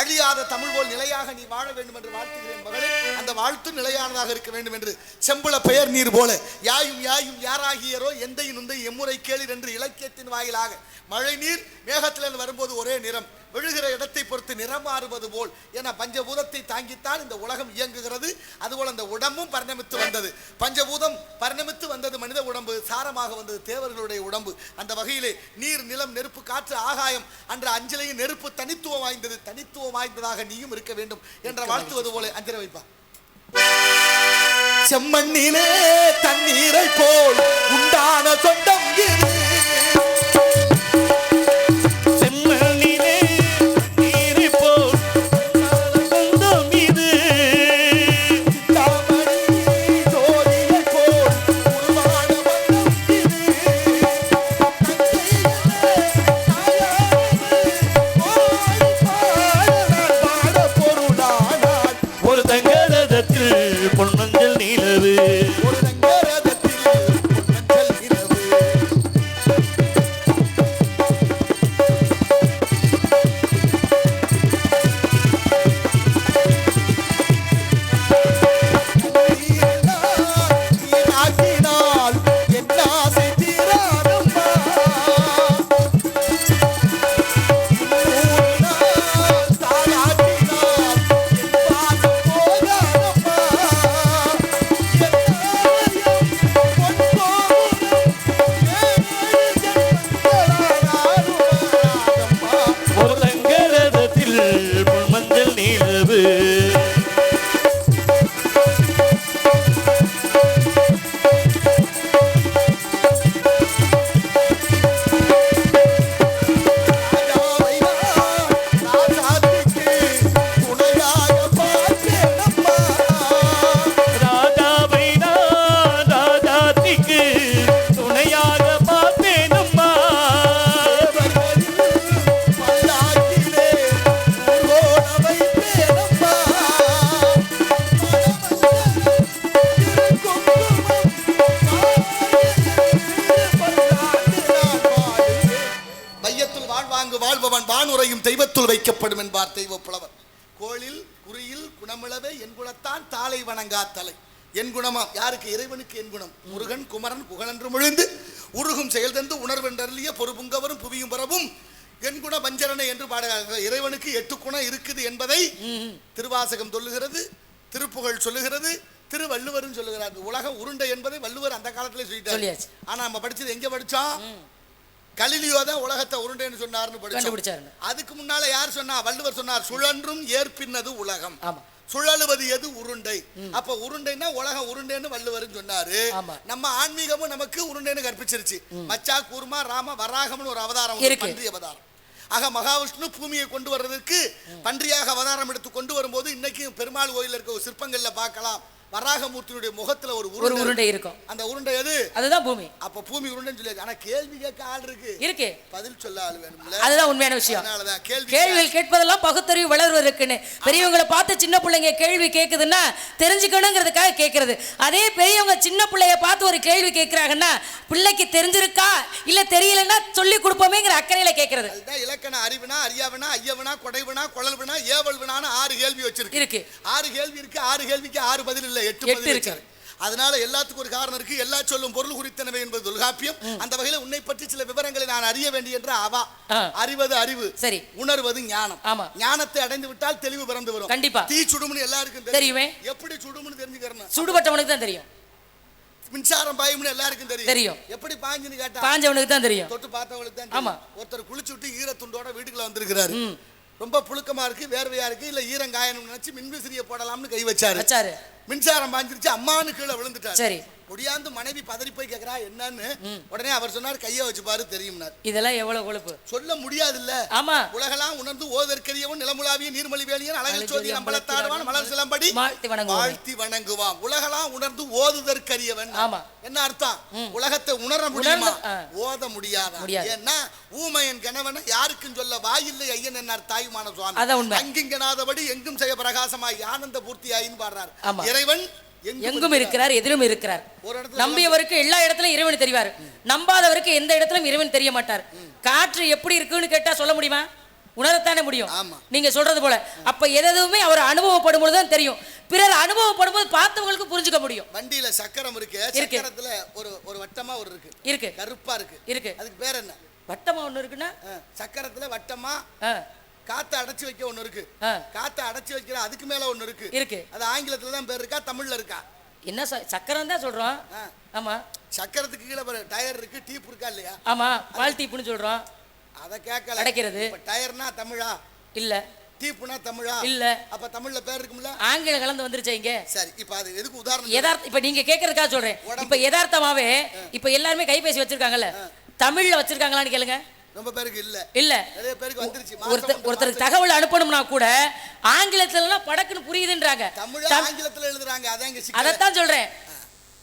அழியாத தமிழ் போல் நிலையாக நீ வாழ வேண்டும் என்று வாழ்த்துகிறேன் மகளே. அந்த வாழ்த்து நிலையானதாக இருக்க வேண்டும் என்று செம்புல பெயர் நீர் போல. யாயும் யாயும் யாராகியரோ எந்தையும் உந்தை எம்முறை கேளிர் என்று இலக்கியத்தின் வாயிலாக. மழை நீர் மேகத்திலிருந்து வரும்போது ஒரே நிறம். விழுகிற இடத்தை பொறுத்து நிறம் மாறுவது போல் என பஞ்சபூதத்தை தாங்கித்தான் இந்த உலகம் இயங்குகிறது. அதுபோல் அந்த உடம்பும் பரிணமித்து வந்தது. பஞ்சபூதம் பரிணமித்து வந்தது மனித உடம்பு சாரமாக வந்தது தேவர்களுடைய உடம்பு. அந்த வகையிலே நீர் நிலம் நெருப்பு காற்று ஆகாயம். அன்ற அஞ்சலையும் நெருப்பு தனித்துவம் வாய்ந்தது. தனித்துவம் வாய்ந்ததாக நீயும் இருக்க வேண்டும் என்ற வாழ்த்துவது போல அஞ்சலை வைப்பா. செம்மண்ணிலே தண்ணீரை போல் உண்டான சொந்தம் இது. குணமா யாருக்கு? இறைவனுக்கு என் குணம். முருகன் குமரன் புகழென்று முழிந்து உருகும் செயல் தந்து உணர்வென்றறிய பொறுப்புங்கவரும் புவியும் பரவும் என் குண பஞ்சரனை என்று பாடுகிறார்கள் இறைவனுக்கு எட்டு குணம் இருக்குது என்பதை திருவாசகம் சொல்லுகிறது திருப்புகழ் சொல்லுகிறது திருவள்ளுவரும் சொல்லுகிறார். இந்த உலகம் உருண்டை என்பதை வள்ளுவர் அந்த காலத்திலே சொல்லிட்டார். ஆனா நம்ம படிச்சது எங்க படிச்சோம் கலிலியோ தான் உலகத்தை உருண்டைன்னு சொன்னார்னு படிச்சோம். கண்டுபிடிச்சாருன்னு. அதுக்கு முன்னால யார் சொன்னா? வள்ளுவர் சொன்னார் சுழன்றும் ஏற்பின்னது உலகம். ஆமா. சுழலுவது எது? உருண்டை. அப்ப உருண்டைன்னா உலகம் உருண்டைன்னு வள்ளுவர் சொன்னாரு. நம்ம ஆன்மீகமும் நமக்கு உருண்டைன்னு கற்பிச்சிருச்சு. மச்சா கூர்மா ராம வராகம்னு ஒரு அவதாரம். பன்றி அவதாரம். ஆக மகாவிஷ்ணு பூமியை கொண்டு வர்றதுக்கு பன்றியாக அவதாரம் எடுத்து கொண்டு வரும்போது இன்னைக்கு பெருமாள் கோயில்ல இருக்க சிற்பங்கள்ல பார்க்கலாம். வராகமூர்த்தியுடைய முகத்துல ஒரு ஒரு உருண்டை உருண்டை இருக்கு. இருக்கும். அந்த உருண்டை எது? அதுதான் பூமி. அப்ப பூமி உருண்டைன்னு சொல்லியாச்சு. ஆனா கேள்வி கேட்க ஆள் இருக்கு. இருக்கு. பதில் சொல்ல ஆள் வேணும்ல. அதுதான் உண்மையான விஷயம். அதனாலதான் கேள்வி கேள்விகள் கேட்பதெல்லாம் பகுத்தறிவு வளர்வதற்குன்னு. பெரியவங்களை பார்த்து சின்ன பிள்ளைங்க கேள்வி கேட்குதுன்னா தெரிஞ்சுக்கணுங்கிறதுக்காக கேட்கறது அதே பெரியவங்க சின்ன பிள்ளைய பார்த்து ஒரு கேள்வி கேட்குறாங்கன்னா பிள்ளைக்கு தெரிஞ்சிருக்கா இல்ல தெரியலன்னா சொல்லி கொடுப்போமேங்கிற அக்கறையில கேட்கறது அதுதான் இலக்கண அறிவுனா அறியாவினா ஐயவனா கொடைவினா குழல்வினா ஏவல்வினான்னு ஆறு கேள்வி வச்சிருக்கு. இருக்கு. ஆறு கேள்வி இருக்கு. ஆறு கேள்விக்கு ஆறு பதில் இல்ல. எட்டு எட்டு இருக்கு. அதனால எல்லாத்துக்கும் ஒரு காரணம் இருக்கு. எல்லா சொல்லும் பொருள் குறித்தனவே என்பது தொல்காப்பியம். அந்த வகையில உன்னை பற்றி சில விவரங்களை நான் அறிய வேண்டிய என்ற அவா. அறிவது அறிவு. சரி. உணர்வது ஞானம். ஆமா. ஞானத்தை அடைந்து விட்டால் தெளிவு பிறந்து வரும். கண்டிப்பா. தீ சுடுமுன்னு எல்லாருக்கும் தெரியுமே. எப்படி சுடுமுன்னு தெரிஞ்சுக்கிறேன் சுடுபட்டவனுக்கு தான் தெரியும். மின்சாரம் பாயும்னு எல்லாருக்கும் தெரியும். தெரியும். எப்படி பாஞ்சுன்னு கேட்டா? பாஞ்சவனுக்கு தான் தெரியும். தொட்டு பார்த்தவங்களுக்கு தான் ஆமா. ஒருத்தர் குளிச்சு விட்டு ஈரத்துண்டோட வீட்டுக்குள்ள வந்திருக்கிறாரு. ரொம்ப புழுக்கமா இருக்கு வேர்வையா இருக்கு இல்ல ஈரங்காயணும் நினைச்சு மின்விசிறிய போடலாம்னு கை வச்சாரு. மின்சாரம் பாஞ்சிருச்சு அம்மான்னு கீழே விழுந்துட்டாரு. சரி. ஒடியாந்து மனைவி பதறி போய் கேக்குறா என்னன்னு? உடனே அவர் சொன்னார் கைய வச்சு பாரு தெரியும்னார். இதெல்லாம் எவ்வளவு கொழுப்பு? சொல்ல முடியாதுல்ல. ஆமா. உலகெல்லாம் உணர்ந்து ஓதற்கரியவன் நிலமுலாவிய நீர்மொழி வேலியன் அழகு அழகு சோதி அம்பலத்தாடுவான் மலர் சிலம்படி வாழ்த்தி வணங்குவான். உலகெல்லாம் உணர்ந்து ஓதுதற்கரியவன். ஆமா. என்ன அர்த்தம்? உலகத்தை உணர முடியுமா. ஓத முடியாதா? முடியாது. ஏன்னா ஊமையன் கணவனை யாருக்கும் சொல்ல வாயில்லை ஐயன் என்னார் தாயுமான சுவாமி. அங்கிங்கனாதபடி எங்கும் செய்ய பிரகாசமாய் ஆனந்த பூர்த்தியாயின்னு பாடுறார். ஆமா. இறைவன் எங்கும் இருக்கிறார். எதிலும் இருக்கிறார். நம்பியவருக்கு எல்லா இடத்துலயும் இறைவன் தெரிவார். நம்பாதவருக்கு எந்த இடத்திலும் இறைவன் தெரிய மாட்டார். காற்று எப்படி இருக்குன்னு கேட்டா சொல்ல முடியுமா? உணரத்தானே முடியும். நீங்க சொல்றது போல. அப்ப எதுவுமே அவர் அனுபவப்படும் பொழுது தான் தெரியும். பிறர் அனுபவப்படும் போது பார்த்தவங்களுக்கு புரிஞ்சுக்க முடியும். வண்டியில சக்கரம் இருக்கு. சக்கரத்துல ஒரு ஒரு வட்டமா ஒரு இருக்கு. இருக்கு. கருப்பா இருக்கு. இருக்கு. அதுக்கு பேர் என்ன? வட்டமா ஒண்ணு இருக்குன்னா? சக்கரத்துல வட்டமா காத்த அடைச்சு வைக்க ஒண்ணு இருக்கு. காத்த அடைச்சு வைக்கிற அதுக்கு மேல ஒண்ணு இருக்கு. இருக்கு. அது ஆங்கிலத்துல தான் பேர் இருக்கா தமிழ்ல இருக்கா? என்ன சக்கரம் தான் சொல்றோம். ஆமா. சக்கரத்துக்கு கீழே டயர் இருக்கு டீப் இருக்கா இல்லையா? ஆமா பால் டீப்புன்னு சொல்றோம். அத கேட்கல. அடைக்கிறது. டயர்னா தமிழா? இல்ல. டீப்புனா தமிழா? இல்ல. அப்ப தமிழ்ல பேர் இருக்கும்ல? ஆங்கிலம் கலந்து வந்துருச்சு இங்க? சரி இப்ப அது எதுக்கு உதாரணம் யதார்த்த இப்ப நீங்க கேக்குறதுக்காக சொல்றேன். இப்ப யதார்த்தமாவே இப்ப எல்லாருமே கைபேசி வச்சிருக்காங்கல்ல. தமிழ்ல வச்சிருக்காங்களான்னு கேளுங்க. ரொம்ப பேருக்கு இல்ல. இல்ல. நிறைய பேருக்கு வந்துருச்சு. ஒருத்தருக்கு தகவல் அனுப்பணும்னா கூட ஆங்கிலத்துல படக்குன்னு புரியுதுன்றாங்க. தமிழ் தம்- ஆங்கிலத்துல எழுதுறாங்க. அதான் அதைத்தான் சொல்றேன்.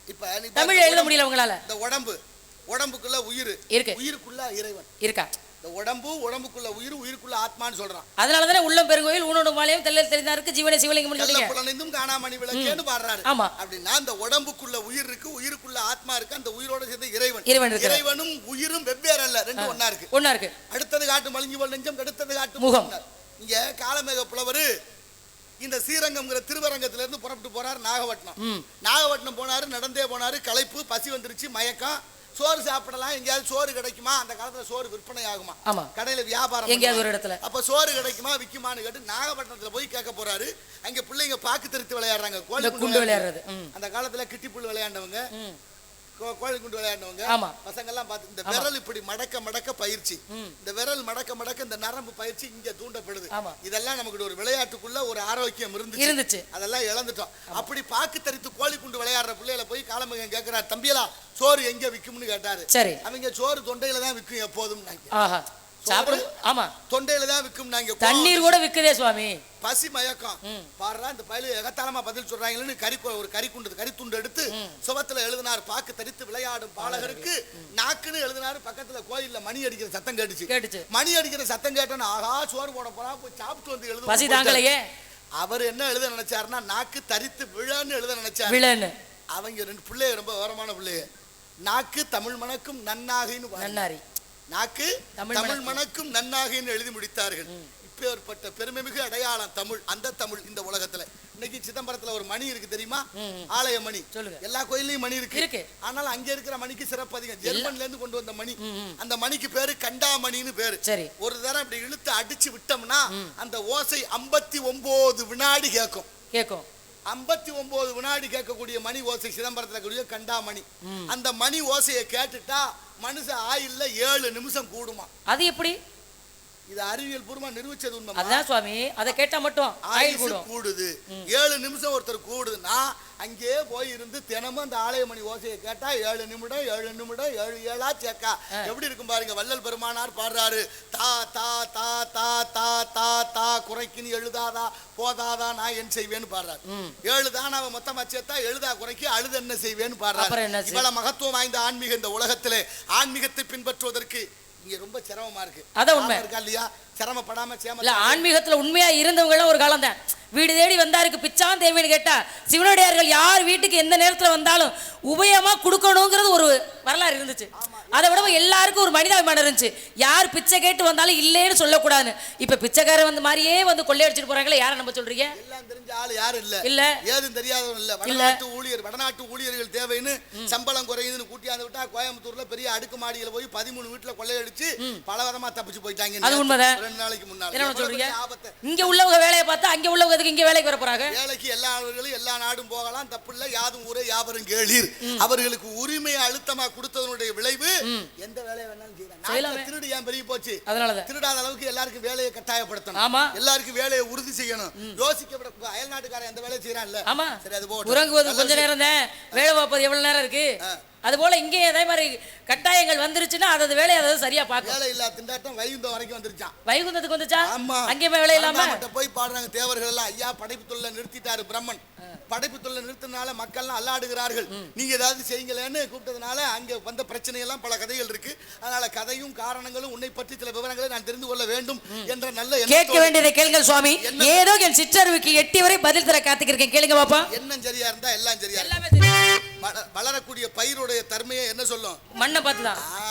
இப்ப இந்த எழுத முடியல உங்களால. இந்த உடம்பு. உடம்புக்குள்ள உயிர். இருக்கு. உயிருக்குள்ள இறைவன். இருக்கா? இந்த உடம்பு உடம்புக்குள்ள உயிர் உயிருக்குள்ள ஆத்மான்னு சொல்றான். அதனால தானே உள்ளம் பெருங்கோயில் ஊனோடு மாலையும் தெல்ல தெரிந்தாருக்கு ஜீவனை சிவலிங்கம் கள்ள சொல்றீங்க. புலனைந்தும் காணாமணி விளக்கேன்னு பாடுறாரு. ஆமா. அப்படின்னா இந்த உடம்புக்குள்ள உயிர் இருக்கு உயிருக்குள்ள ஆத்மா இருக்கு அந்த உயிரோட சேர்ந்து இறைவன். இறைவன் இருக்கிறார். இறைவனும் உயிரும் வெவ்வேறு அல்ல ரெண்டு ஒண்ணா இருக்கு. ஒண்ணா இருக்கு. அடுத்தது காட்டு மலிஞ்சு போல் நெஞ்சம் கடுத்தது காட்டு முகம். இங்க காலமேக புலவர் இந்த ஸ்ரீரங்கம்ங்கிற திருவரங்கத்துல இருந்து புறப்பட்டு போறாரு நாகப்பட்டினம். நாகப்பட்டினம் போனாரு நடந்தே போனாரு களைப்பு பசி வந்துருச்சு மயக்கம். சோறு சாப்பிடலாம் எங்கேயாவது சோறு கிடைக்குமா அந்த காலத்துல சோறு விற்பனை ஆகுமா ஆமா. கடையில வியாபாரம் எங்கேயாவது ஒரு. இடத்துல. அப்ப சோறு கிடைக்குமா விக்குமான்னு கேட்டு நாகப்பட்டினத்துல போய் கேட்க போறாரு அங்க பிள்ளைங்க பாக்கு தெரித்து விளையாடுறாங்க கோழி விளையாடுறது. அந்த காலத்துல கிட்டிப்புல் விளையாண்டவங்க ம். கோ- கோழி குண்டு விளையாண்டவங்க ஆமா. பசங்க எல்லாம் பார்த்து இந்த விரல் இப்படி மடக்க மடக்க பயிற்சி. இந்த விரல் மடக்க மடக்க இந்த நரம்பு பயிற்சி இங்க தூண்டப்படுது. இதெல்லாம் நமக்கு ஒரு விளையாட்டுக்குள்ள ஒரு ஆரோக்கியம் இருந்துச்சு. இருந்துச்சு. அதெல்லாம் இழந்துட்டோம். அப்படி பாக்கு தரித்து கோழி குண்டு விளையாடுற பிள்ளைகளை போய் காலமகன் கேட்கிறார் தம்பியலா சோறு எங்க விக்கும்னு கேட்டாரு. சரி. அவங்க சோறு தொண்டையில தான் விக்கும் எப்போதும் ஆஹா. சாப்பிடும் ஆமா. தொண்டையில தான் விக்கும் நாங்க தண்ணீர் கூட விக்குதே சுவாமி. பசி மயக்கம். பாடுறா இந்த பயலு எகத்தாளமா பதில் சொல்றாங்களேன்னு கறி ஒரு கறி குண்டு கறி துண்டு எடுத்து சுவத்துல எழுதினார். பாக்கு தரித்து விளையாடும் பாலகருக்கு நாக்குன்னு எழுதினாரு. பக்கத்துல கோயில்ல மணி அடிக்கிற சத்தம் கேட்டுச்சு. கேட்டுச்சு. மணி அடிக்கிற சத்தம் கேட்டோன்னு ஆகா சோறு போட போறா போய் சாப்பிட்டு வந்து எழுது பசி தாங்கலையே. அவர் என்ன எழுத நினைச்சாருன்னா நாக்கு தரித்து விழான்னு எழுத நினைச்சாரு. விழன்னு. அவங்க ரெண்டு பிள்ளைய ரொம்ப விவரமான பிள்ளைய. நாக்கு தமிழ் மணக்கும் நன்னாகின்னு. நன்னாரி. நாக்கு தமிழ் மணக்கும் நன்னாகின்னு எழுதி முடித்தார்கள். இப்பேற்பட்ட பெருமைமிகு அடையாளம் தமிழ் அந்த தமிழ் இந்த உலகத்துல. இன்னைக்கு சிதம்பரத்துல ஒரு மணி இருக்கு தெரியுமா? ஆலய மணி. சொல்லுங்க. எல்லா கோயிலையும் மணி இருக்கு. ஆனால் அங்க இருக்கிற மணிக்கு சிறப்பு அதிகம் ஜெர்மன்ல இருந்து கொண்டு வந்த மணி. அந்த மணிக்கு பேரு கண்டாமணின்னு பேரு. சரி. ஒரு தடவை இப்படி இழுத்து அடிச்சு விட்டோம்னா அந்த ஓசை ஐம்பத்தி ஒன்பது வினாடி கேட்கும். கேட்கும். ஐம்பத்தி ஒன்பது வினாடி கேட்கக்கூடிய மணி ஓசை சிதம்பரத்துல கூடிய கண்டாமணி அந்த மணி ஓசையை கேட்டுட்டா மனுஷன் ஆயில்ல ஏழு நிமிஷம் கூடுமா? அது எப்படி? இது அறிவியல் பூர்வமா நிரூபிச்சது உண்மை அதுதான் சுவாமி அதை கேட்டா மட்டும் கூடும். கூடுது. ஏழு நிமிஷம் ஒருத்தர் கூடுதுன்னா அங்கேயே போய் இருந்து தினமும் அந்த ஆலய மணி ஓசையை கேட்டா ஏழு நிமிடம் ஏழு நிமிடம் ஏழு ஏழா சேக்கா எப்படி இருக்கும் பாருங்க வள்ளல் பெருமானார் பாடுறாரு தா தா தா தா தா தா தா குறைக்குன்னு எழுதாதா போதாதா நான் என்ன செய்வேன்னு பாடுறாரு. ஏழு தான் அவன் மொத்தமா சேர்த்தா எழுதா குறைக்கு அழுது என்ன செய்வேன்னு பாடுறாரு. இவ்வளவு மகத்துவம் வாய்ந்த ஆன்மீக இந்த உலகத்திலே. ஆன்மீகத்தை பின்பற்றுவதற்கு இங்க ரொம்ப சிரமமா இருக்கு. அதான் உண்மை. இருக்கா இல்லையா? சிரமப்படாம சேம இல்ல ஆன்மீகத்துல உண்மையா இருந்தவங்க எல்லாம் ஒரு காலம் தான் வீடு தேடி வந்தாருக்கு பிச்சான் தேவைன்னு கேட்டா சிவனடியார்கள் யார் வீட்டுக்கு எந்த நேரத்துல வந்தாலும் உபயமா கொடுக்கணுங்கிறது ஒரு வரலாறு இருந்துச்சு. அதை விட எல்லாருக்கும் ஒரு மனிதாபிமானம் இருந்துச்சு. யார் பிச்சை கேட்டு வந்தாலும் இல்லைன்னு சொல்லக்கூடாதுன்னு. இப்ப பிச்சைக்காரன் வந்து மாதிரியே வந்து கொள்ளையடிச்சிட்டு போறாங்களே யாரை நம்ப சொல்றீங்க? எல்லாம் தெரிஞ்ச ஆளு யாரும் இல்ல. இல்ல. ஏதும் தெரியாதவன் இல்ல. வடநாட்டு ஊழியர் வடநாட்டு ஊழியர்கள் தேவைன்னு சம்பளம் குறையுதுன்னு கூட்டியாந்து விட்டா கோயம்புத்தூர்ல பெரிய அடுக்கு மாடியில போய் பதிமூணு வீட்டுல கொள்ளையடிச்சு பல விதமா தப்பிச்சு போயிட்டாங்க. அது உண்மைதான். ரெண்டு நாளைக்கு முன்னால. என்ன சொல்றீங்க? இங்க உள்ளவங்க வேலையை பார்த்தா அங்க உள்ளவங்க எதுக்கு இங்க வேலைக்கு வர போறாங்க வேலைக்கு எல்லா ஆளுகளும் எல்லா நாடும் போகலாம். தப்பில்ல யாதும் ஊரே யாவரும் கேளீர். அவர்களுக்கு உரிமையை அழுத்தமா கொடுத்ததனுடைய விளைவு எந்த வேலையை வேணாலும் செய்யலாம். திருடு ஏன் பெரிய போச்சு? அதனாலதான். திருடாத அளவுக்கு எல்லாருக்கும் வேலையை கட்டாயப்படுத்தணும். ஆமா. எல்லாருக்கும் வேலையை உறுதி செய்யணும். யோசிக்க அயல் நாட்டுக்காரன் எந்த வேலையை செய்யறான்ல? ஆமா. சரி அது போகட்டும். உறங்குவது கொஞ்ச நேரம் தான் வேலை பார்ப்பது எவ்வளவு நேரம் இருக்கு? அது போல இங்கே அதே மாதிரி கட்டாயங்கள் வந்துருச்சுன்னா அதது வேலையை அதாவது சரியா பார்க்கும். வேலை இல்லா திண்டாட்டம் வைகுந்தம் வரைக்கும் வந்துருச்சான் வைகுந்தத்துக்கு வந்துச்சா? ஆமா. அங்கேயுமே வேலை இல்லாம போய் பாடுறாங்க தேவர்கள் எல்லாம் ஐயா படைப்பு தொழில நிறுத்திட்டாரு பிரம்மன். படைப்பு தொழில நிறுத்தினால மக்கள்லாம் அல்லாடுகிறார்கள். நீங்க ஏதாவது செய்யுங்களேன்னு கூப்பிட்டதுனால அங்க வந்த பிரச்சனை எல்லாம் பல கதைகள் இருக்கு. அதனால கதையும் காரணங்களும் உன்னை பற்றி சில விவரங்களை நான் தெரிந்து கொள்ள வேண்டும் என்ற நல்ல கேட்க வேண்டியதை கேளுங்கள் சுவாமி. என்ன? ஏதோ என் சிற்றறிவுக்கு எட்டி வரை பதில் தர காத்துக்கிருக்கேன். கேளுங்க பாப்பா. எண்ணம் சரியா இருந்தா எல்லாம் சரியா. எல்லாமே வளரக்கூடிய பயிருடைய தன்மையை என்ன சொல்லும்? மண்ணை பார்த்துதான். ஆ,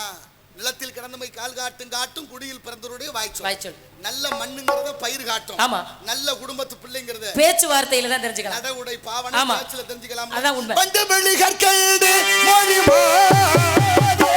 நிலத்தில் கிடந்தமை கால் காட்டும் காட்டும் குடியில் பிறந்தவருடைய வாய்ச்சொல் வாய்ச்சொல் நல்ல மண்ணுங்கிறத பயிர் காட்டும் ஆமா. நல்ல குடும்பத்து பிள்ளைங்கிறத பேச்சுவார்த்தையில தான் தெரிஞ்சுக்கலாம் நட உடை பாவனை. பேச்சுல தெரிஞ்சுக்கலாம் அதான் உண்மை. பஞ்சவெளி கற்கண்டு மொழிமாதே.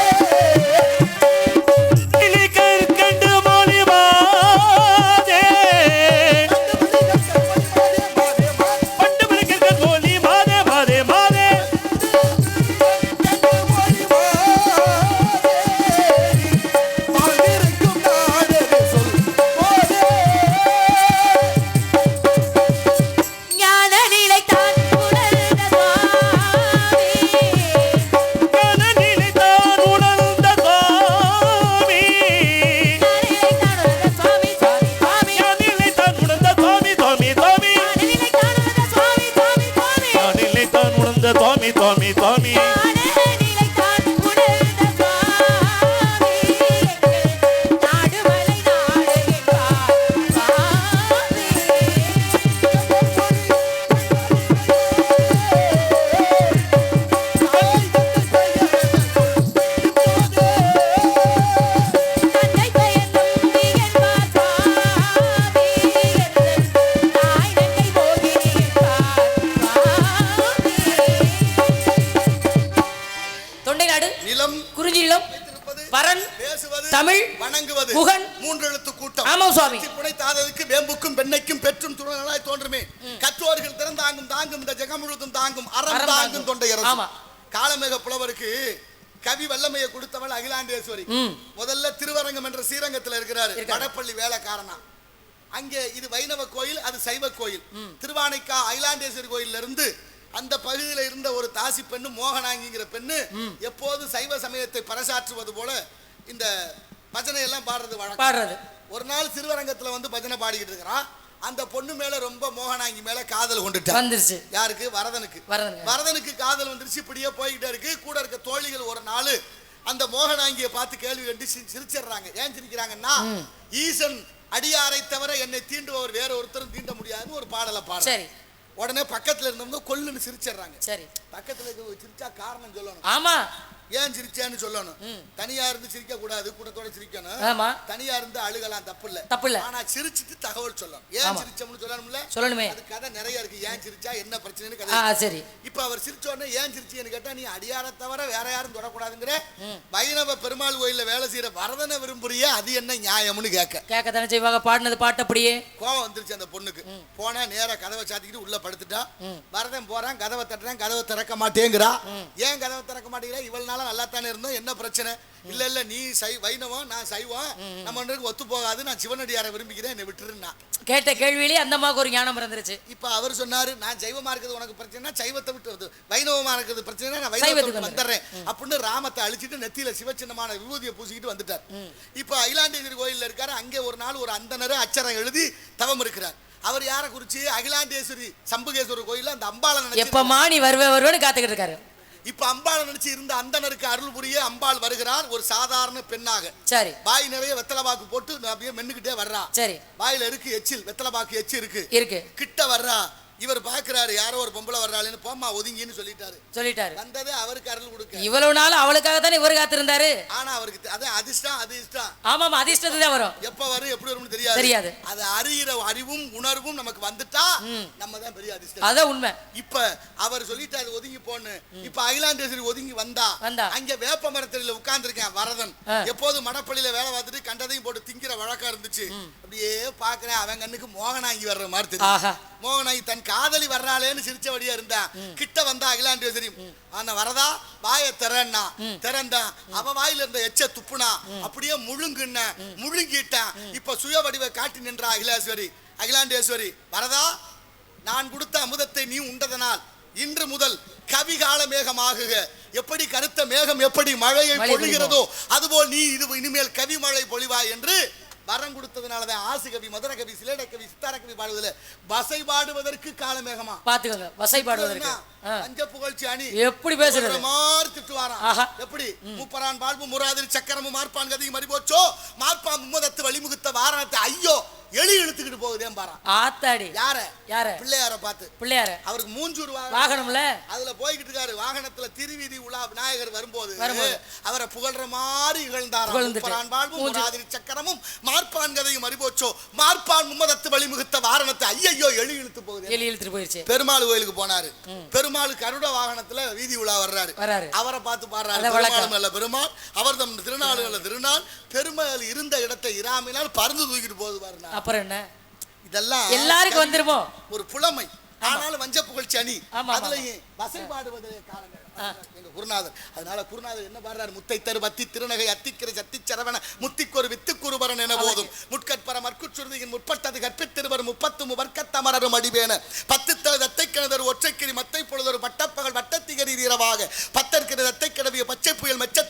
பரன் பேசுவது தமிழ், வணங்குவது முகன், மூன்றெழுத்து கூட்டம் ஆமாம் சுவாமி. புனைத்தாததுக்கு வேம்புக்கும் பெண்ணைக்கும் பெற்றும் துணைகளாய் தோன்றுமே கற்றோர்கள் திறந்தாங்கும் தாங்கும் இந்த ஜெகம் முழுதும் தாங்கும் அறம் தாங்கும் தாங்கும். தொண்டை ஆமா. காலமேக புலவருக்கு கவி வல்லமையை கொடுத்தவள் அகிலாண்டேஸ்வரி. முதல்ல திருவரங்கம் என்ற ஸ்ரீரங்கத்தில் இருக்கிறாரு. வடப்பள்ளி வேலைக்காரனா அங்கே இது வைணவ கோயில் அது சைவ கோயில் திருவானைக்கா அகிலாண்டேஸ்வரி கோயில்ல இருந்து அந்த பகுதியில் இருந்த ஒரு தாசி பெண்ணு மோகனாங்கிங்கிற பெண்ணு எப்போது சைவ சமயத்தை பறைசாற்றுவது போல இந்த பஜனை எல்லாம் பாடுறது வழக்கம். பாடுறது. ஒரு நாள் திருவரங்கத்துல வந்து பஜனை பாடிக்கிட்டு இருக்கிறான் அந்த பொண்ணு மேல ரொம்ப மோகனாங்கி மேல காதல் கொண்டுட்டான் வந்துருச்சு. யாருக்கு? வரதனுக்கு. வரதனுக்கு. காதல் வந்துருச்சு இப்படியே போய்கிட்டே இருக்கு. கூட இருக்க தோழிகள் ஒரு நாள் அந்த மோகனாங்கிய பார்த்து கேள்வி கண்டு சிரிச்சிடுறாங்க. ஏன் சிரிக்கிறாங்கன்னா ஈசன் அடியாரை தவிர என்னை தீண்டுபவர் வேற ஒருத்தரும் தீண்ட முடியாதுன்னு ஒரு பாடலை பாட உடனே பக்கத்துல இருந்தவங்க கொல்லுன்னு சிரிச்சிடுறாங்க. சரி. பக்கத்துல சிரிச்சா காரணம் சொல்லணும். ஆமா. ஏன் சிரிச்சேன்னு சொல்லணும். தனியா இருந்து சிரிக்க கூடாது கூட்டத்தோட சிரிக்கணும். ஆமா. தனியா இருந்து அழுகலாம் தப்பு இல்ல தப்பு இல்ல. ஆனா சிரிச்சிட்டு தகவல் சொல்லணும். ஏன். சிரிச்சோம்னு சொல்லணும்ல? சொல்லணுமே. அது கதை நிறைய இருக்கு. ஏன் சிரிச்சா என்ன பிரச்சனைன்னு கதை சரி. இப்ப அவர் சிரிச்ச உடனே ஏன் சிரிச்சேன்னு கேட்டா நீ அடியார தவிர வேற யாரும் தொடக்கூடாதுங்கிற வைணவ பெருமாள் கோயில்ல வேலை செய்யற வரதனை விரும்புறிய அது என்ன நியாயம்னு கேட்க. கேட்கத்தானே செய்வாங்க. பாடினது பாட்டு அப்படியே. கோவம் வந்துருச்சு அந்த பொண்ணுக்கு. போனா நேரா கதவை சாத்திக்கிட்டு உள்ள படுத்துட்டா வரதன் போறான் கதவை தட்டுறான் கதவை திறக்க மாட்டேங்கிறா. ஏன் கதவை திறக்க மாட்டேங்கிறா? இவ்வளவு நாளா நல்லா தானே இருந்தோம். என்ன பிரச்சனை? இல்ல இல்ல நீ சை வைணவம் நான் சைவம். நம்ம ரெண்டுக்கும் ஒத்து போகாது. நான் சிவனடியாரை விரும்பிக்கிறேன் என்னை விட்டுருன்னா. கேட்ட கேள்வியிலே அந்த அம்மாவுக்கு ஒரு ஞானம் பிறந்துருச்சு. இப்ப அவர் சொன்னாரு நான் சைவமா இருக்கிறது உனக்கு பிரச்சனை சைவத்தை விட்டு வந்து வைணவமா இருக்கிறது பிரச்சனை நான் வைணவத்தை சைவத்துக்கு விட்டு வந்துடுறேன். அப்படின்னு ராமத்தை அழிச்சிட்டு நெத்தியில சிவச்சின்னமான விபூதியை பூசிக்கிட்டு வந்துட்டார். இப்ப அகிலாண்டேஸ்வரி கோயில்ல இருக்காரு. அங்கே ஒரு நாள் ஒரு அந்தனரு அச்சரம் எழுதி தவம் இருக்கிறார். அவர் யாரை குறிச்சு? அகிலாண்டேஸ்வரி சம்புகேஸ்வரர் கோயில்ல அந்த அம்பாளை நினைச்சு எப்பமா நீ வருவே வருவேன்னு காத்துக்கிட்டு இருக்காரு. இப்ப அம்பாளை நினைச்சு இருந்த அந்தனருக்கு அருள் புரிய அம்பாள் வருகிறார் ஒரு சாதாரண பெண்ணாக. சரி. வாய் நிறைய வெத்தலை பாக்கு போட்டு அப்படியே மென்னுக்கிட்டே வர்றா. சரி. வாயில இருக்கு எச்சில் வெத்தலை பாக்கு எச்சு இருக்கு. இருக்கு. கிட்ட வர்றா. இவர் பாக்குறாரு யாரோ ஒரு பொம்பளை வர்றாளுன்னு போம்மா ஒதுங்கின்னு சொல்லிட்டாரு. சொல்லிட்டாரு. வந்ததே அவருக்கு அருள் கொடுக்க. இவ்வளவு நாள் அவளுக்காக தானே இவர் காத்திருந்தாரு? ஆனா அவருக்கு தெ- அதான் அதிர்ஷ்டம் அது இஷ்டம் ஆமாமா அதிர்ஷ்டத்து தான் வரும். எப்ப வரும் எப்படி வரும்னு தெரியாது. தெரியாது. அது அறிகிற அறிவும் உணர்வும் நமக்கு வந்துட்டா நம்ம தான் பெரிய அதிர்ஷ்டம். அதான் உண்மை. இப்ப அவர் சொல்லிட்டாரு ஒதுங்கி போன்னு. இப்ப அகிலாண்டேஸ்வரி ஒதுங்கி வந்தா வந்தா. அங்க வேப்ப மரத்தடியில உட்கார்ந்திருக்கேன் வரதன். எப்போது மடப்பள்ளியில வேலை பார்த்துட்டு கண்டதையும் போட்டு திங்கிற வழக்கம் இருந்துச்சு. அப்படியே பாக்குறேன் அவன் கண்ணுக்கு மோகனாங்கி வர்ற மாதிரி தெரியும் மோகனாய் தன் காதலி வர்றாளேன்னு சிரிச்சபடியா இருந்தா கிட்ட வந்தா அகிலாண்டேஸ்வரி ஆனா வரதா? வாய திறன்னா திறந்தா அவ வாயில இருந்த எச்ச துப்புனா அப்படியே முழுங்குன்ன முழுங்கிட்டான் இப்ப சுய வடிவை காட்டி நின்றா அகிலாஸ்வரி அகிலாண்டேஸ்வரி வரதா? நான் கொடுத்த அமுதத்தை நீ உண்டதனால் இன்று முதல் கவிகால மேகமாகுக எப்படி கருத்த மேகம் எப்படி மழையை மழை பொழிகிறதோ அதுபோல் நீ இது இனிமேல் கவி மழை பொழிவாய் என்று வரம் கொடுத்ததுனாலதான் ஆசு கவி மதுர கவி சிலேட கவி சித்தார கவி பாடுவதில் வசை பாடுவதற்கு காலமேகமா பாத்துக்கோங்க வசை பாடுவதற்கு. பஞ்ச புகழ்ச்சி அணி. எப்படி பேசுறது? மாதிரி திட்டுவாராம். எப்படி? மூப்பரான் வாழ்வு முராதிரி சக்கரமும் மார்ப்பான் கதையும் அறிவோச்சோ மார்ப்பான் மும்மதத்து வழிமுகுத்த வாரணத்தை. ஐயோ! எலி இழுத்துக்கிட்டு போகுதேன் பாரா ஆத்தாடி. யார? யார? பிள்ளையார பார்த்து. பிள்ளையார. அவருக்கு மூஞ்சூர் வாகனம். வாகனம்ல? அதுல போய்கிட்டு இருக்காரு. வாகனத்துல திருவீதி உலா விநாயகர் வரும்போது. அவரை புகழ்ற மாதிரி மூஞ்சு. முராதிரி சக்கரமும் மார்பான் கதையும் அறிவோச்சோ? மார்பான் மும்மதத்து வழிமுகத்த வாரணத்தை ஐயையோ எலி இழுத்து போகுது. எலி இழுத்துட்டு போயிருச்சு. பெருமாள் கோயிலுக்கு போனாரு. பெருமாள் கருட வாகனத்துல வீதி உலா வர்றாரு. அவரை பார்த்து பாடுறாரு. பெருமாள் அவர் தம் திருநாள் திருநாள் பெருமாள் இருந்த இடத்தை இராமினால் பறந்து தூக்கிட்டு போகுது பாருங்க அப்புறம் என்ன? இதெல்லாம் எல்லாருக்கும் வந்துருமோ? ஒரு புலமை. ஆனாலும் வஞ்ச புகழ்ச்சி அணி. அதுலயும் வசை பாடுவது காலங்கள். எங்க குருநாதர். அதனால குருநாதர் என்ன பாடுறாரு? முத்தை தரு பத்தி திருநகை அத்திக்கிற சத்தி சரவண முத்திக்கொரு வித்துக்குருபரன் என போதும் முட்கற்பர மற்குச்சுருதியின் முற்பட்டது கற்பித்திருவர் முப்பத்து முவர்க்கத்தமரரும் அடிவேன. பத்து தல தத்தை கிணதர் ஒற்றைக்கிரி மத்தை பொழுதொரு பட்டப்பகல் வட்டத்திகரி இரவாக. பத்தற்கிற தத்தை கிடவிய பச்சை புயல் பச்சத்துரு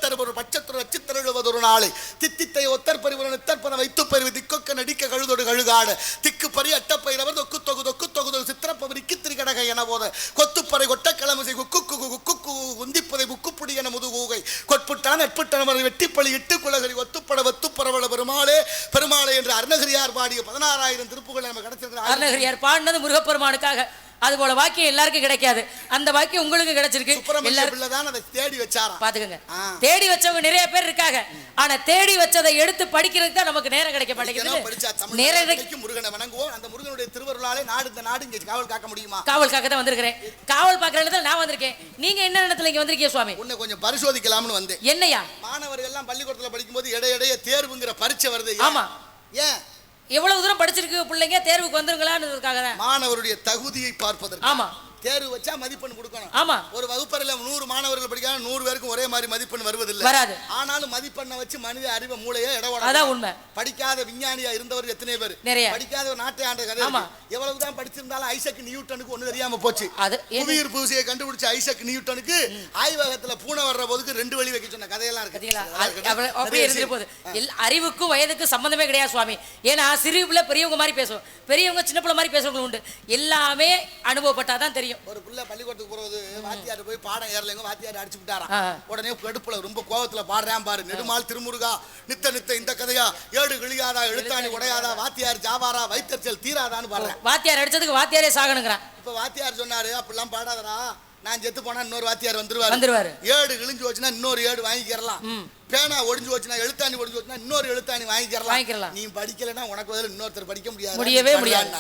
நாளை. தித்தித்தை ஒத்தர் பரிவரன் இத்தற்பன வைத்து பரிவு. திக்கொக்க நடிக்க கழுதொடு கழுகாட. திக்கு பரி அட்டப்பயிரவர் தொக்கு தொகு தொக்கு தொகுதொரு சித்திரப்பவர் இக்கித்திரி கடக என போத. கொத்துப்பறை கொட்டக்கிழமிசை குக்கு குகு குக்கு உந்திப்பதை புக்குப்புடி என முதுகூகை. கொட்புட்டான் நட்புட்டனவரை வெட்டிப்பழி இட்டு குலகரி ஒத்துப்பட ஒத்துப்பரவள பெருமாளே. பெருமாளே என்று அருணகிரியார் பாடிய பதினாறாயிரம் திருப்புகள் நம்ம கிடைச்சிருக்கிற அருணகிரியார் பாடினது முருகப்பெருமானுக்காக. அது போல வாக்கியம் எல்லாருக்கும் கிடைக்காது. அந்த வாக்கியம் உங்களுக்கு கிடைச்சிருக்கு. தேடி வச்சாராம். பாத்துக்கங்க. தேடி வச்சவங்க நிறைய பேர் இருக்காங்க. ஆனா தேடி வச்சதை எடுத்து படிக்கிறதுக்கு தான் நமக்கு நேரம் கிடைக்க மாட்டேங்குது. நேரம் கிடை- கிடைக்கும் முருகனை வணங்குவோம். அந்த முருகனுடைய திருவருளாலே நாடு இந்த நாடு இங்கே காவல் காக்க முடியுமா? காவல் காக்க தான் வந்திருக்கிறேன். காவல் பாக்குற இடத்துல நான் வந்திருக்கேன். நீங்க என்ன இடத்துல இங்க வந்திருக்கீங்க சுவாமி? உன்னை கொஞ்சம் பரிசோதிக்கலாம்னு வந்தேன். என்னையா? மாணவர்கள் எல்லாம் பள்ளிக்கூடத்துல படிக்கும்போது இடையிடையே தேர்வுங்கிற பரீட்சை வருது? ஆமா. ஏன்? எவ்வளவு தூரம் படிச்சிருக்கு பிள்ளைங்க? தேர்வுக்கு வந்துருங்களான்னு தான் மாணவருடைய தகுதியை பார்ப்பதற்கு. ஆமா. தேர்வு வச்சா மதிப்பெண் கொடுக்கணும். ஆமா. ஒரு வகுப்பறையில நூறு மாணவர்கள் படிக்காம நூறு பேருக்கும் ஒரே மாதிரி மதிப்பெண் வருவதில்லை. வராது. ஆனாலும் மதிப்பெண்ணை வச்சு மனித அறிவை மூளையை இடவோட அதான் உண்மை. படிக்காத விஞ்ஞானியா இருந்தவர் எத்தனை பேர். நிறைய. படிக்காத ஒரு நாட்டை ஆண்ட கதை ஆமா. எவ்வளவுதான் படிச்சிருந்தாலும் ஐசக் நியூட்டனுக்கு ஒண்ணு தெரியாம போச்சு. அது? புவியீர்ப்பு விசையை கண்டுபிடிச்ச ஐசக் நியூட்டனுக்கு ஆய்வகத்துல பூனை வர்ற போதுக்கு ரெண்டு வழி வைக்க சொன்ன கதையெல்லாம் இருக்கு. அப்படியே இருந்துட்டு போகுது. அறிவுக்கும் வயதுக்கும் சம்பந்தமே கிடையாது சுவாமி. ஏன்னா சிறு பிள்ளை பெரியவங்க மாதிரி பேசுவோம் பெரியவங்க சின்ன பிள்ளை மாதிரி பேசுறவங்க உண்டு. எல்லாமே அனுபவப்பட்டாதான் தெரியும். ஒரு பிள்ளை பள்ளிக்கூடத்துக்கு போறது வாத்தியார் போய் பாடம் ஏறலைங்க வாத்தியார் அடிச்சு விட்டாராம். ஆ. உடனே கடுப்புல ரொம்ப கோவத்துல பாடுறேன் பாரு நெடுமால் திருமுருகா நித்த நித்த இந்த கதையா ஏடு கிளியாதா எழுத்தாணி உடையாதா வாத்தியார் ஜாவாரா வைத்தறிச்சல் தீராதான்னு பாடுறேன். வாத்தியார் அடிச்சதுக்கு வாத்தியாரே சாகணுங்கிறான். இப்ப வாத்தியார் சொன்னாரு அப்படிலாம் பாடாதடா நான் செத்து போனா இன்னொரு வாத்தியார் வந்துருவாரு. வந்துருவாரு. ஏடு கிழிஞ்சு வச்சுனா இன்னொரு ஏடு வாங்கிக்கிறலாம். பேனா ஒடிஞ்சு வச்சுனா எழுத்தாணி ஒடிஞ்சு வச்சுனா இன்னொரு எழுத்தாணி வாங்கிக்கிறலாம். வாங்கிக்கிறலாம். நீ படிக்கலைன்னா உனக்கு பதில் இன்னொருத்தர் படிக்க முடியாது. முடியவே முடியாது.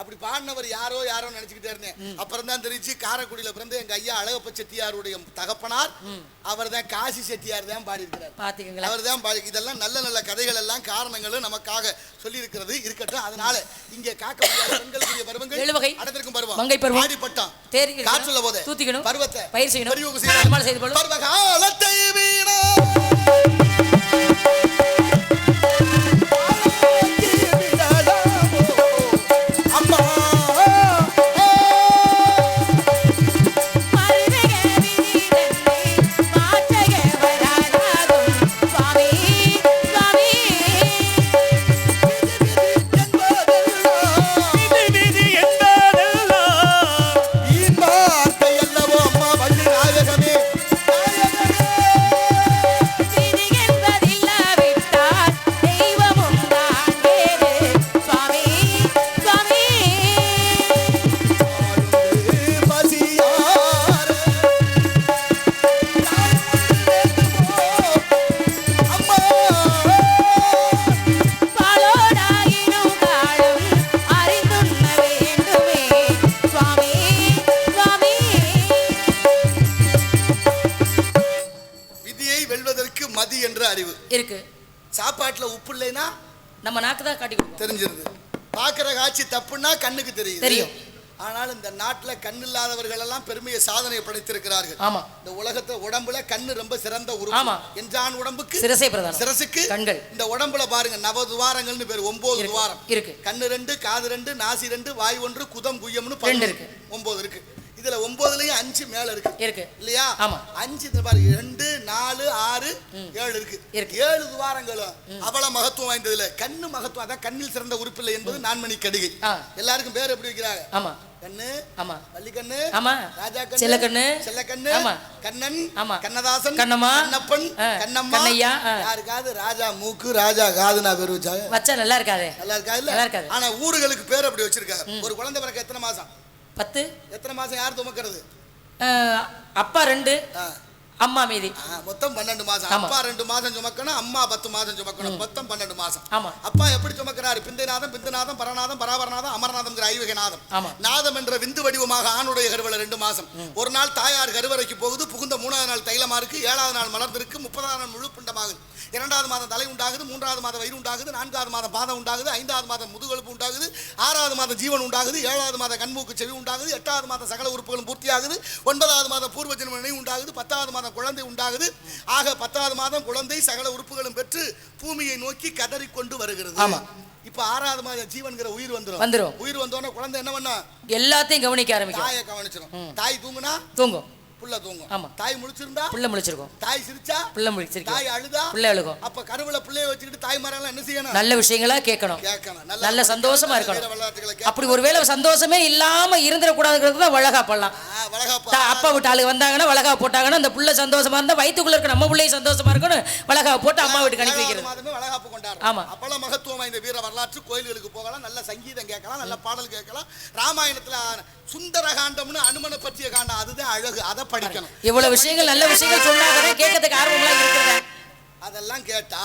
அப்படி பாடினவர் யாரோ யாரோ நினைச்சுக்கிட்டே இருந்தேன். அப்புறம் தான் தெரிஞ்சு காரைக்குடியில பிறந்து எங்க ஐயா அழகப்ப செட்டியாருடைய தகப்பனார் அவர் தான் காசி செட்டியார் தான் பாடியிருக்கிறார். பாத்துக்கங்களா அவர் தான் பாடி இதெல்லாம் நல்ல நல்ல கதைகள் எல்லாம் காரணங்களும் நமக்காக சொல்லி இருக்கிறது இருக்கட்டும் அதனால இங்கே காக்க முடியாத பெண்களுக்குரிய பருவங்கள் எழுவகை, அடத்திற்கும் பருவம். மங்கை பருவம், ஆடிப்பட்டம் தேறி இருக்கணும், காற்றுள்ள போதே. தூத்திக்கணும், பருவத்தை பயிர் செய்யணும், பரிவுக்கு பெருமாள் செய்து கொள்ளும். பருவ காலத்தை வீணா தெரியும். ஆனால் இந்த நாட்டுல கண் இல்லாதவர்கள் எல்லாம் பெருமையை சாதனை படைத்திருக்கிறார்கள் ஆமா இந்த உலகத்தை உடம்புல கண்ணு ரொம்ப சிறந்த. உறுப்பு என்றான் உடம்புக்கு சிரசே பிரதானம் சிரசுக்கு கண்கள். இந்த உடம்புல பாருங்க நவ துவாரங்கள்னு பேர் ஒன்பது இருக்கு. துவாரம் இருக்கு. கண்ணு ரெண்டு காது ரெண்டு நாசி ரெண்டு வாய் ஒன்று குதம் குய்யம்னு பதினொன்று. இருக்கு. ஒன்பது இருக்கு இதுல ஒன்பதுலயும் அஞ்சு மேல இருக்கு. இருக்கு. இல்லையா? ஆமா. அஞ்சு இந்த பாரு. ரெண்டு நாலு ஆறு ஏழு இருக்கு. இருக்கு. ஏழு துவாரங்களும் அவ்வளவு மகத்துவம் வாய்ந்ததுல கண்ணு மகத்துவம். அதான் கண்ணில் சிறந்த உறுப்பில்லை என்பது நான்மணி கடிகை. எல்லாருக்கும் பேர் எப்படி வைக்கிறாங்க? ஆமா. கண்ணு ஆமா. வள்ளிக்கண்ணு ஆமா. ராஜா கண்ணு செல்லக்கண்ணு செல்லக்கண்ணு ஆமா. கண்ணன் ஆமா. கண்ணதாசன் கண்ணம்மா. கண்ணப்பன். கண்ணம்மா. கண்ணையா. யாருக்காவது ராஜா மூக்கு ராஜா காது நான் பேர் வச்சாங்க வச்சா நல்லா இருக்காதே. நல்லா இருக்கா இல்ல நல்லா இருக்காது. ஆனா ஊர்களுக்கு பேர் அப்படி வச்சிருக்காங்க. ஒரு குழந்தை பிறக்க எத்தனை மாசம்? பத்து? எத்தனை மாசம் யார் துமக்கிறது அப்பா ரெண்டு. அம்மா மீதி. மொத்தம் பன்னெண்டு மாசம். அப்பா ரெண்டு மாசம் சுமக்கணும் அம்மா பத்து மாசம் சுமக்கணும். மொத்தம் பன்னெண்டு மாசம். ஆமா. அப்பா எப்படி சுமக்கிறாரு? பிந்தைநாதம் பிந்துநாதம் பரநாதம் பராபரநாதம் அமரநாதம்ங்கிற ஐவகை நாதம் என்ற விந்து வடிவமாக ஆணுடைய கருவல ரெண்டு மாசம். ஒரு நாள் தாயார் கருவறைக்கு போகுது புகுந்த மூணாவது நாள் தைலமா இருக்கு ஏழாவது நாள் மலர்ந்திருக்கு முப்பதாவது நாள் முழு பிண்டமாகுது. இரண்டாவது மாதம் தலை உண்டாகுது மூன்றாவது மாதம் வயிறு உண்டாகுது நான்காவது மாதம் பாதம் உண்டாகுது ஐந்தாவது மாதம் முதுகெலும்பு உண்டாகுது ஆறாவது மாதம் ஜீவன் உண்டாகுது ஏழாவது மாதம் கண்மூக்கு செவி உண்டாகுது எட்டாவது மாதம் சகல உறுப்புகளும் பூர்த்தியாகுது ஒன்பதாவது மாதம் பூர்வ ஜென்ம நினைவு உண்டாகுது பத்தாவது மாதம் குழந்தை உண்டாகுது. ஆக பத்தாவது மாதம் குழந்தை சகல உறுப்புகளும் பெற்று பூமியை நோக்கி கதறிக்கொண்டு வருகிறது. ஆமா. இப்ப ஆறாவது மாதம் ஜீவன்கிற உயிர் வந்துரும். வந்துரும். உயிர் வந்தோடனே குழந்தை என்ன பண்ணா? எல்லாத்தையும் கவனிக்க ஆரம்பிக்கும். தாயை கவனிச்சிடும் தாய் தூங்குனா? தூங்கும். புள்ள தூங்கும். ஆமா. தாய் முழிச்சிருந்தா? புள்ள முழிச்சிருக்கும். தாய் சிரிச்சா? புள்ள முழிச்சிருக்கும். தாய் அழுதா? புள்ள அழுகும். அப்ப கருவுல பிள்ளைய வச்சுக்கிட்டு தாய்மாரெல்லாம் என்ன செய்யணும்? நல்ல விஷயங்களா கேட்கணும். கேட்கணும். நல்ல சந்தோஷமா இருக்கணும். அப்படி ஒருவேளை சந்தோஷமே இல்லாம இருந்துடக்கூடாதுங்கிறது தான் வளகா பண்ணலாம் அப்பா வீட்டு ஆளுங்க வந்தாங்கன்னா வளகா போட்டாங்கன்னா அந்த புள்ள சந்தோஷமா இருந்தா வயித்துக்குள்ள இருக்க நம்ம பிள்ளையும் சந்தோஷமா இருக்கணும் வளகா போட்டு அம்மா வீட்டுக்கு அனுப்பி வைக்கிறது. ஆமா. அப்பெல்லாம் மகத்துவம் வாய்ந்த வீர வரலாற்று கோயில்களுக்கு போகலாம் நல்ல சங்கீதம் கேட்கலாம் நல்ல பாடல் கேட்கலாம். ராமாயணத்துல சுந்தர காண்டம்னு அனுமனை பற்றிய காண்டம் அதுதான் அழகு. அதை படிக்கணும். இவ்வளவு விஷயங்கள் நல்ல விஷயங்கள் சொன்னாங்கன்னா கேட்கறதுக்கு ஆர்வம்லாம் இருக்கிறதா? அதெல்லாம் கேட்டா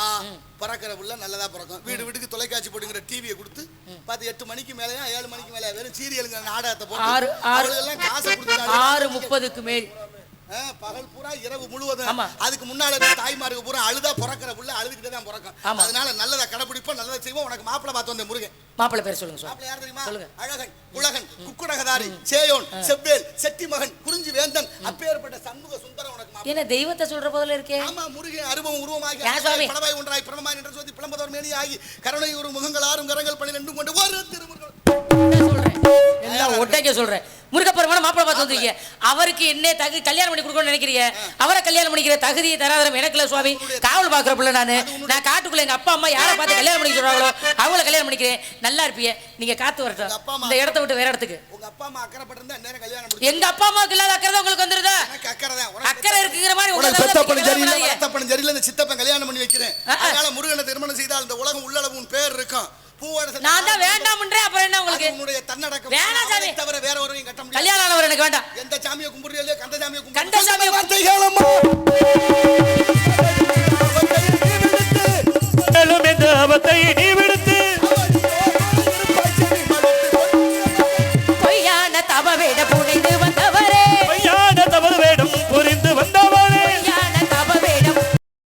பிறக்கிற புள்ள நல்லதா பிறக்கும். வீடு வீட்டுக்கு தொலைக்காட்சி போட்டுங்கிற டிவியை கொடுத்து பார்த்து எட்டு மணிக்கு மேலயா ஏழு மணிக்கு மேலயா வெறும் சீரியலுங்க நாடகத்தை போட்டு ஆறு- காசை கொடுத்து ஆறு முப்பதுக்கு மேல். பகல் பூரா இரவு முழுவதும். அதுக்கு முன்னால தாய்மாருக்கு பூரா அழுதா பிறக்கிற புள்ள அழுதுகிட்டே தான் பிறக்கும். அதனால நல்லதை கடைபிடிப்போம் நல்லதை செய்வோம். உனக்கு மாப்பிளை பார்த்து வந்த முருகன். மாப்பிள்ளை பேர் சொல்லுங்க சார். மாப்பிள்ளை யார் தெரியுமா? சொல்லுங்க. அழகன் உலகன் குக்குடகதாரி சேயோன் செவ்வேல் செட்டி மகன் குறிஞ்சி வேந்தன் அப்பேற்பட்ட சண்முக சுந்தரம் உனக்கு. என்ன தெய்வத்தை சொல்ற போதுல இருக்கே? ஆமா முருகன் அருவம் உருவமாகி? படவாய் ஒன்றாய் பிரமமாய் நின்ற சோதி பிளம்பதோர் மேனி ஆகி கருணை ஒரு முகங்கள் ஆறும் கரங்கள் பன்னிரெண்டும் கொண்டு ஒரு திருமுருகன். எல்லாம் ஒட்டைக்க சொல்றேன் முருகப்பெருமான மாப்பிள்ளை பார்த்து வந்திருக்கீங்க அவருக்கு என்ன தகு கல்யாணம் பண்ணி கொடுக்கணும்னு நினைக்கிறீங்க? அவரை கல்யாணம் பண்ணிக்கிற தகுதியை தராதரம் எனக்கு இல்ல சுவாமி. காவல் பாக்குற பிள்ளை நானு. நான் காட்டுக்குள்ள எங்க அப்பா அம்மா யாரை பார்த்து கல்யாணம் பண்ணி சொல்றாங்களோ அவங்கள கல்யாணம் பண்ணிக்கிறேன். நல்லா இருப்பீங்க நீங்க காத்து வரட்டும். உங்க அப்பா அம்மா- இந்த இடத்த விட்டு வேற இடத்துக்கு. உங்க அப்பா அம்மா அக்கறைப்பட்டிருந்தா நேரம் கல்யாணம் முடிச்சு எங்க அப்பா அம்மாவுக்கு இல்லாத அக்கறை உங்களுக்கு வந்துருதா? அக்கறை இருக்குங்கிற மாதிரி உனக்கு உங்களை பெத்தப்பனும் தான் சரியில்லை சித்தப்பன் கல்யாணம் பண்ணி வைக்கிறேன். அதனால முருகனை திருமணம் செய்தால் இந்த உலகம் உள்ளளவு பேர் இருக்கும். பூவரசன் நான் தான் வேண்டாம்ன்றே அப்புறம் என்ன உங்களுக்கு உன்னுடைய தன்னடக்கம் வேணாம் சாமி தவிர வேற ஒரு கட்ட முடியாது கல்யாணம் எனக்கு வேண்டாம் எந்த சாமியை கும்பிடுறீங்களோ கந்த சாமியை கும்பிடு கந்த சாமியை